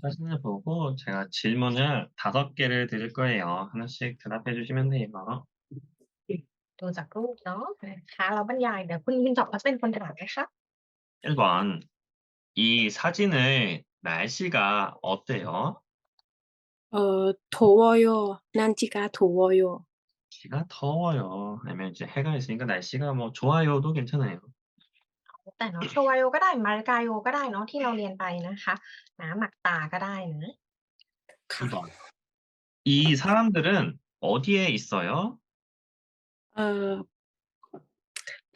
사진을 보고 제가 질문을 5 개를 드릴 거예요. 하나씩 대답해 주시면 돼요. ดูจากรูปเนาะนะคะแล้วบรรยายเดี๋ยวคุณมินจอบเขาจะเป็นคนถามนะคะ 1번 이 사진의 날씨가 어때요? 어, 더워요. 날씨가 더워요. 날씨가 더워요. 아니면 이제 해가 있으니까 날씨가 뭐 좋아요도 괜찮아요. แต่เนาะโชวาโยก็ได้มาริกาโยก็ได้เนาะที่เราเรียนไปนะคะนะหมักตาก็ได้นะ 2번 이 사람들은 어디에 있어요? 어,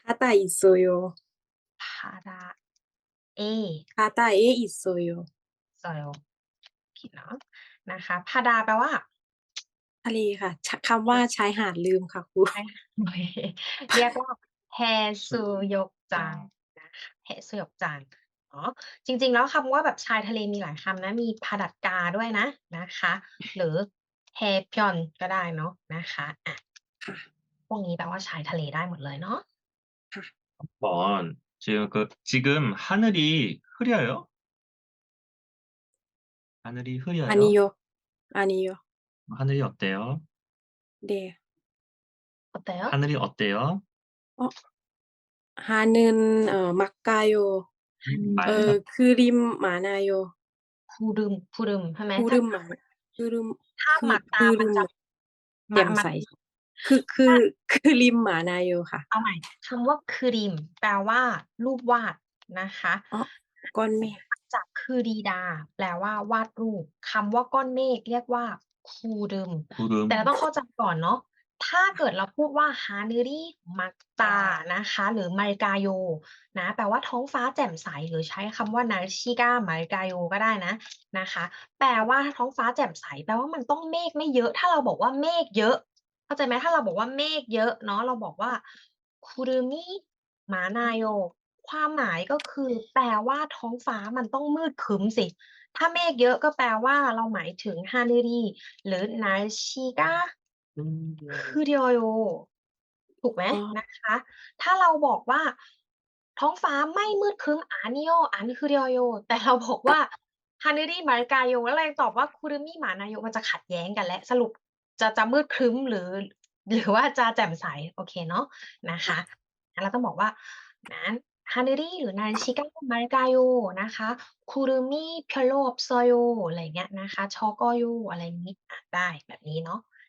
바다에 있어요. พาดาเอ 바다에 있어요. ซอยผิดเนาะนะคะพาดาแปลว่า ทะเลค่ะชะคำว่าชายหาดลืมค่ะครู เรียกว่าแฮซูยกจัง นะคะแฮซูยกจังเนาะจริง ๆ แล้วคำว่าแบบชายทะเลมีหลายคำนะ มีพาดัดกาด้วยนะนะคะ หรือแฮพยอนก็ได้เนาะนะคะอ่ะ ค่ะ พวกนี้แปลว่าชายทะเลได้หมดเลยเนาะ 번 지금 그 지금 하늘이 흐려요? 하늘이 흐려요? 아니요. 아니요. 하늘이 어때요? 네. 어때요? 하늘이 어때요? 하는 어, 막가요. 음, 어, 맑아요. 그림 많아요. คูรึมคูรึมใช่ไหม 구름 많 구름 ถ้า 그 หมักตามัน 그름 จะ แจ่มใส คือคือคือริมหมานาโยค่ะ เอาใหม่คำว่าคือริม แปลว่า รูปวาดนะคะ ก้อนเมฆ จากคือดีดา แปลว่าวาดรูปคำว่าก้อนเมฆเรียกว่าคูรึม 구름 แต่เราต้องเข้าใจก่อนเนาะ ถ้าเกิดเราพูดว่าฮานริมักตานะคะ หรือมาริกาโยนะแปลว่าท้องฟ้าแจ่มใสหรือใช้คำว่านาชิก้ามาริกาโยก็ได้นะนะคะ แปลว่าท้องฟ้าแจ่มใสแปลว่ามันต้องเมฆไม่เยอะ ถ้าเราบอกว่าเมฆเยอะเข้าใจไหมถ้าเราบอกว่าเมฆเยอะเนาะเราบอกว่าคุรุมิมานาโยความหมายก็คือ แปลว่าท้องฟ้ามันต้องมืดครึ้มสิ ถ้าเมฆเยอะก็แปลว่าเราหมายถึงฮานริหรือนาชิก้า อเดียวโยถูกไหม อ๋อ นะคะ ถ้าเราบอกว่า ท้องฟ้าไม่มืดครึ้มอานิโยอันคือเดียวโยแต่เราบอกว่าฮานุริมาริกาโยแล้วเรายังตอบว่าคุรุมิหมานาโยมันจะขัดแย้งกันและสรุปจะ จะมืดครึ้ม หรือ หรือว่าจะแจ่มใส โอเคเนาะ นะคะ เราต้องบอกว่านั้นฮานุริหรือนาชิกามาริกาโยนะคะคุรุมิเพโลบโซโยอะไรเงี้ยนะคะชอกโยอะไรอย่างนี้อะได้ แบบนี้เนาะนะคะ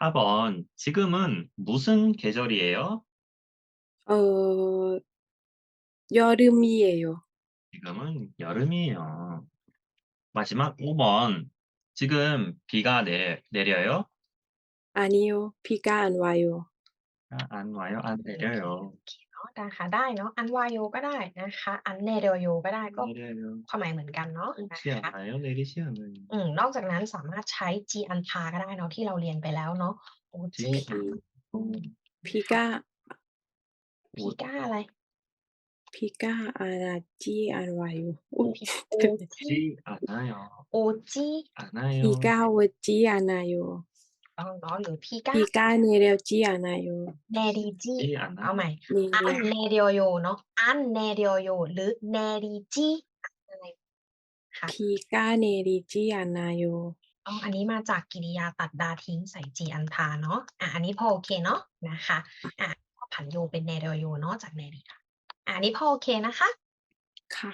4번 지금은 무슨 계절이에요? 어 여름이에요. 지금은 여름이에요. 마지막 5번 지금 비가 내, 내려요? 아니요. 비가 안 와요. 아, 안 와요? 안 내려요. นาะนะคะได้เนาะอันวายโยก็ได้นะคะ อันเนเดโยก็ได้ก็ความหมายเหมือนกันเนาะเชื่อะหมายเลยที่เชื่อเลย อืมนอกจากนั้นสามารถใช้จีอันพาก็ได้เนาะที่เราเรียนไปแล้วเนาะโอจีพีก้าพีก้าอะไรพีก้าอาราจีอันวายโยโอจีอ่านาด้อโอจี อ่านาด้อพีก้าอจีอานาโย ต้องเนาะหรือพีก้า 비가 내려지 않아요. เนดีจี 지 เอา 않아요. ใหม่ อัน 네. เนเดโยเนาะอันเนเดโยหรือเนดีจีอะไรค่ะ 비가 내리지 않아요. อ๋ออันนี้มาจากกริยาตัดดาทิ้งใส่จีอันทาเนาะ อ่ะ อันนี้พอโอเคเนาะนะคะ อ่ะผันโยเป็นเนเดโยเนาะจากเนดีค่ะ อ่ะอันนี้พอโอเคนะคะ ค่ะ